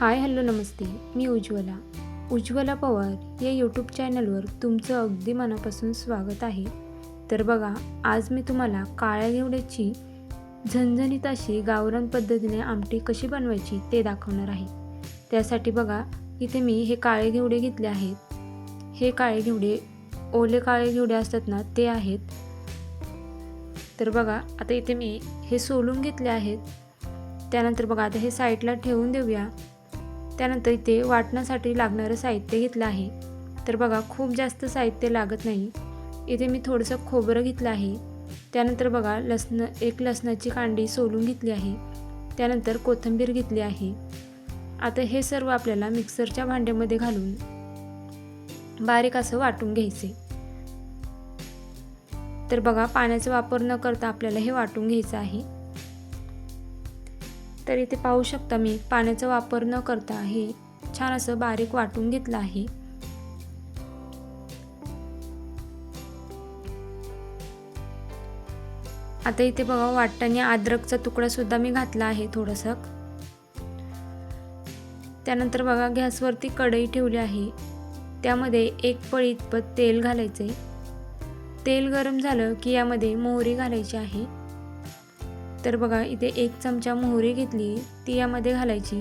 हाय hello नमस्ते. मी उज्ज्वला. उज्ज्वला पवार या यूट्यूब चॅनलवर तुमचं अगदी मनापासून स्वागत आहे. तर बघा आज मी तुम्हाला काळ्या घेवड्याची झणझणीत अशी गावरान पद्धतीने आमटी कशी बनवायची ते दाखवणार आहे. त्यासाठी बघा इथे मी हे काळे घेवडे घेतले आहेत. हे काळे घेवडे ओले काळे घेवडे असतात ना ते आहेत. तर बघा आता इथे मी हे सोलून घेतले आहेत. त्यानंतर बघा आता हे साईडला ठेवून देऊया. त्यानंतर इथे वाटण्यासाठी लागणारं साहित्य घेतलं आहे. तर बघा खूप जास्त साहित्य लागत नाही. इथे मी थोडंसं खोबरं घेतलं आहे. त्यानंतर बघा लसण एक लसणाची कांडी सोलून घेतली आहे. त्यानंतर कोथिंबीर घेतली आहे. आता हे सर्व आपल्याला मिक्सरच्या भांड्यामध्ये घालून बारीक असं वाटून घ्यायचे. तर बघा पाण्याचा वापर न करता आपल्याला हे वाटून घ्यायचं आहे. तर इथे पाहू शकता मी. पाण्याचा वापर न करता हे छान असं बारीक वाटून घेतलं आहे. आता इथे बघा वाटताना अद्रकचा तुकडा सुद्धा मी घातला आहे थोडंसं. त्यानंतर बघा गॅसवरती कढई ठेवली आहे. त्यामध्ये एक पळी इतपत तेल घालायचे तेल गरम झालं की यामध्ये मोहरी घालायची आहे. तर बघा इथे एक चमचा मोहरी घेतली ती यामध्ये घालायची.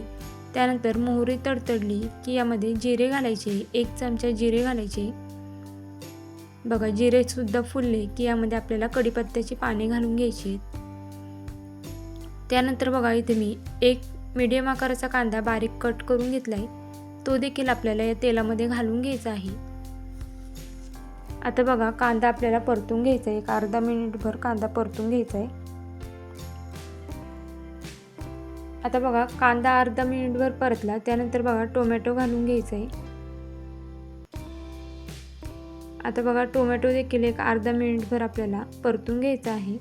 त्यानंतर मोहरी तडतडली की यामध्ये जिरे घालायचे एक चमचा जिरे घालायचे. बघा जिरेसुद्धा फुलले की यामध्ये आपल्याला कढीपत्त्याची पाने घालून घ्यायची त्यानंतर बघा इथे मी एक मीडियम आकाराचा कांदा बारीक कट करून घेतला आहे तो देखील आपल्याला या तेलामध्ये घालून घ्यायचा आहे. आता बघा कांदा आपल्याला परतून घ्यायचा आहे. एक अर्धा मिनिटभर कांदा परतून घ्यायचा आहे. आता बघा कांदा अर्धा मिनिटभर परतला त्यानंतर बघा टोमॅटो घालून घ्यायचा आहे आता बघा टोमॅटो देखील एक अर्धा मिनिटभर आपल्याला परतून घ्यायचा आहे.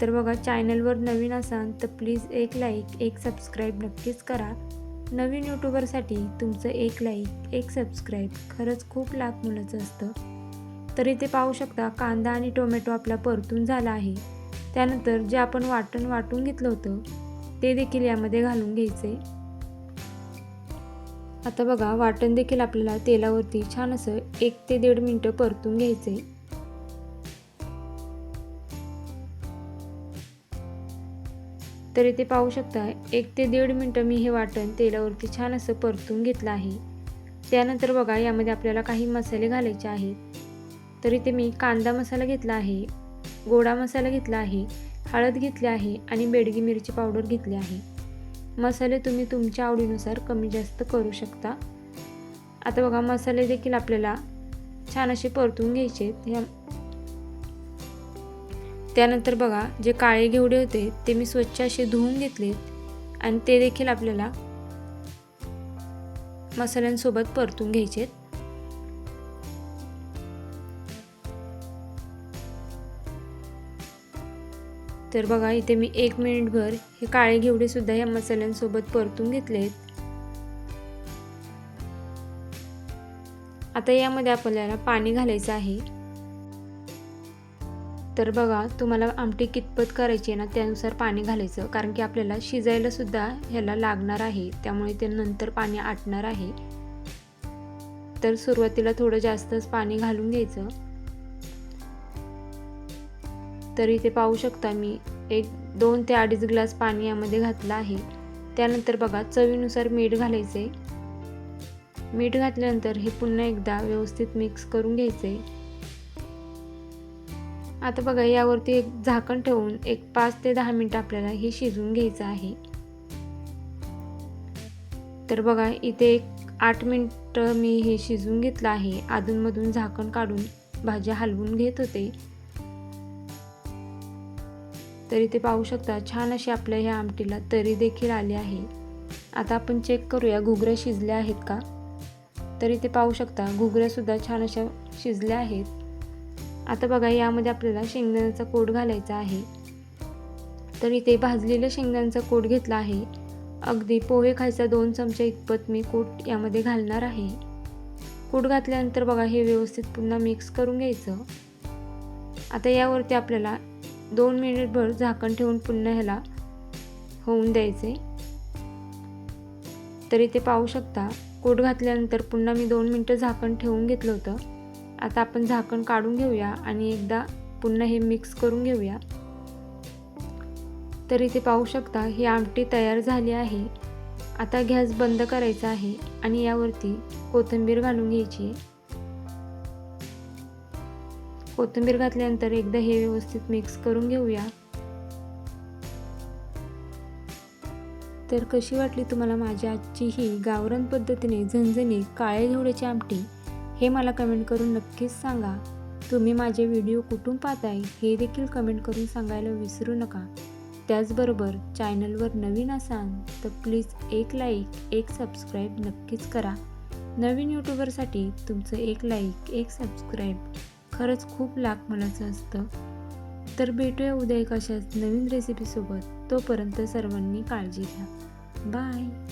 तर बघा चॅनलवर नवीन असाल तर प्लीज एक लाईक एक सबस्क्राईब नक्कीच करा. नवीन यूट्यूबरसाठी तुमचं एक लाईक एक सबस्क्राईब खरंच खूप लाख मुलाचं असतं. तर इथे पाहू शकता कांदा आणि टोमॅटो आपला परतून झाला आहे. त्यानंतर जे आपण वाटण वाटून घेतलं होतं ते देखील यामध्ये घालून घ्यायचे. आता बघा वाटण देखील आपल्याला तेलावरती छान असं एक ते दीड मिनटं परतून घ्यायचे. तर इथे पाहू शकता एक ते दीड मिनटं मी हे वाटण तेलावरती छान असं परतून घेतलं आहे. त्यानंतर बघा यामध्ये आपल्याला काही मसाले घालायचे आहेत. तर इथे मी कांदा मसाला घेतला आहे. गोडा मसाला घेतला आहे हळद घेतली आहे आणि बेडगी मिरची पावडर घेतली आहे. मसाले तुम्ही तुमच्या आवडीनुसार कमी जास्त करू शकता. आता बघा मसाले देखील आपल्याला छान असे परतून घ्यायचे ह्या त्यानंतर बघा जे काळे घेवडे होते ते मी स्वच्छ असे धुवून घेतलेत आणि ते देखील आपल्याला मसाल्यांसोबत परतून घ्यायचेत तर बघा इथे मी एक मिनिटभर हे काळे घेवडेसुद्धा या मसाल्यांसोबत परतून घेतलेत. आता यामध्ये आपल्याला पाणी घालायचं आहे. तर बघा तुम्हाला आमटी कितपत करायची आहे ना त्यानुसार पाणी घालायचं. कारण की आपल्याला शिजायला सुद्धा ह्याला लागणार आहे. त्यामुळे ते नंतर पाणी आटणार आहे. तर सुरुवातीला थोडं जास्तच पाणी घालून घ्यायचं. तर इथे पाहू शकता मी. एक दोन ते अडीच ग्लास पाणी यामध्ये घातलं आहे. त्यानंतर बघा चवीनुसार मीठ घालायचे. मीठ घातल्यानंतर हे पुन्हा एकदा व्यवस्थित मिक्स करून घ्यायचे. आता बघा यावरती एक झाकण ठेवून एक पाच ते दहा मिनटं आपल्याला हे शिजवून घ्यायचं आहे. तर बघा इथे एक आठ मिनटं मी हे शिजवून घेतलं आहे. अधूनमधून झाकण काढून भाज्या हलवून घेत होते. तर इथे पाहू शकता छान अशी आपल्या ह्या आमटीला तरी देखील आली आहे. आता आपण चेक करूया घुगऱ्या शिजल्या आहेत का? तर इथे पाहू शकता घुगऱ्यासुद्धा छान अशा शिजल्या आहेत. आता बघा यामध्ये आपल्याला शेंगदाण्याचा कोट घालायचा आहे. तर इथे भाजलेल्या शेंगदाण्याचा कोट घेतला आहे. अगदी पोहे खायचा दोन चमचे इतपत मी कूट यामध्ये घालणार आहे. कूट घातल्यानंतर बघा हे व्यवस्थित पुन्हा मिक्स करून घ्यायचं. आता यावरती आपल्याला दोन मिनिटभर झाकण ठेवून पुन्हा ह्याला होऊन द्यायचे. तरी ते पाहू शकता कोट घातल्यानंतर पुन्हा मी दोन मिनटं झाकण ठेवून घेतलं होतं. आता आपण झाकण काढून घेऊया आणि एकदा पुन्हा हे मिक्स करून घेऊया. तर इथे पाहू शकता ही आमटी तयार झाली आहे. आता गॅस बंद करायचा आहे आणि यावरती कोथिंबीर घालून घ्यायची. आहे कोथिंबीर घातल्यानंतर एकदा हे व्यवस्थित मिक्स करून घेऊया. तर कशी वाटली तुम्हाला माझी आजची ही गावरण पद्धतीने झणझणी काळे घेवड्याची आमटी? हे मला कमेंट करून नक्कीच सांगा. तुम्ही माझे व्हिडिओ कुठून पाहताय हे देखील कमेंट करून सांगायला विसरू नका. त्याचबरोबर चॅनलवर नवीन असाल तर प्लीज एक लाईक एक सबस्क्राईब नक्कीच करा. नवीन यूट्यूबरसाठी तुमचं एक लाईक एक सबस्क्राईब. खरंच खूप लाख मोलाचं असतं. तर भेटूया उद्या एक अशाच नवीन रेसिपीसोबत तोपर्यंत सर्वांनी काळजी घ्या. बाय